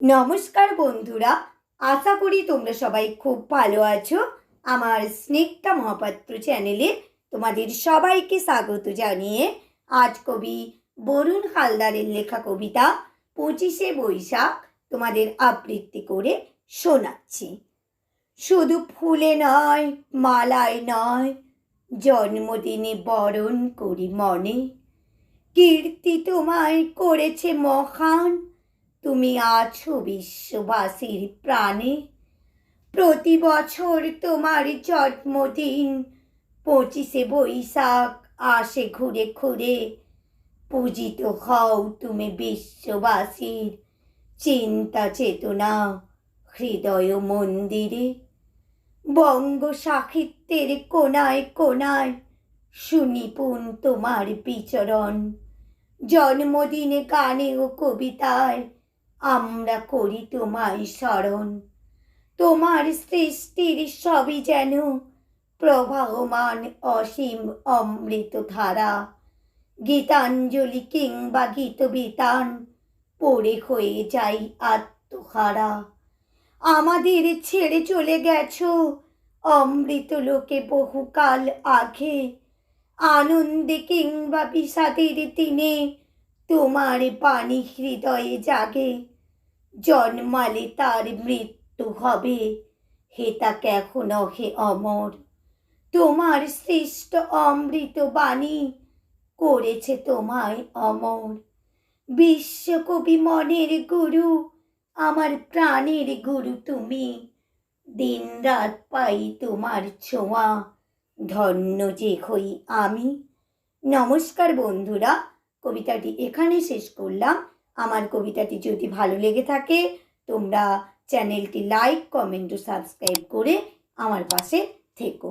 নমস্কার বন্ধুরা, আশা করি তোমরা সবাই খুব ভালো আছো। আমার স্নিগ্ধা মহাপাত্র চ্যানেলে তোমাদের সবাইকে স্বাগত জানিয়ে আজ কবি বরুণ হালদারের লেখা কবিতা পঁচিশে বৈশাখ তোমাদের আবৃত্তি করে শোনাচ্ছি। শুধু ফুলে নয়, মালায় নয়, জন্মদিনে বরণ করি মনে। কীর্তি তোমায় করেছে মহান তুমি আছো বিশ্ববাসীর প্রাণে। প্রতি বছর তোমার জন্মদিন, পঁচিশে বৈশাখ আসে ঘুরে ঘুরে। পূজিত হও তুমি বিশ্ববাসীর চিন্তা চেতনা হৃদয় মন্দিরে। বঙ্গ সাহিত্যের কোনায় কোনায় সুনিপুণ তোমার বিচরণ। জন্মদিনে গানে ও কবিতায় আমরা করি তোমায় স্মরণ। তোমার সৃষ্টির সবই যেন প্রবাহমান অসীম অমৃত ধারা গীতাঞ্জলি কিংবা গীতবিতান পড়ে হয়ে যাই আত্মহারা। আমাদের ছেড়ে চলে গেছো অমৃত লোকে বহুকাল আগে। আনন্দে কিংবা বিষাদের দিনে তোমার বাণী হৃদয়ে জাগে, জন্মালে তার মৃত্যু হবে। হেতা কেখন হে অমর, তোমার সৃষ্ট অমৃত বাণী করেছে তোমায় অমর। বিশ্বকবি মনের গুরু, আমার প্রাণের গুরু তুমি। দিন রাত পাই তোমার ছোঁয়া, ধন্য যে হই আমি। নমস্কার বন্ধুরা কবিতাটি এখানে শেষ করলাম। আমার কবিতাটি যদি ভালো লেগে থাকে, তোমরা চ্যানেলটি লাইক, কমেন্ট ও সাবস্ক্রাইব করে আমার পাশে থেকো।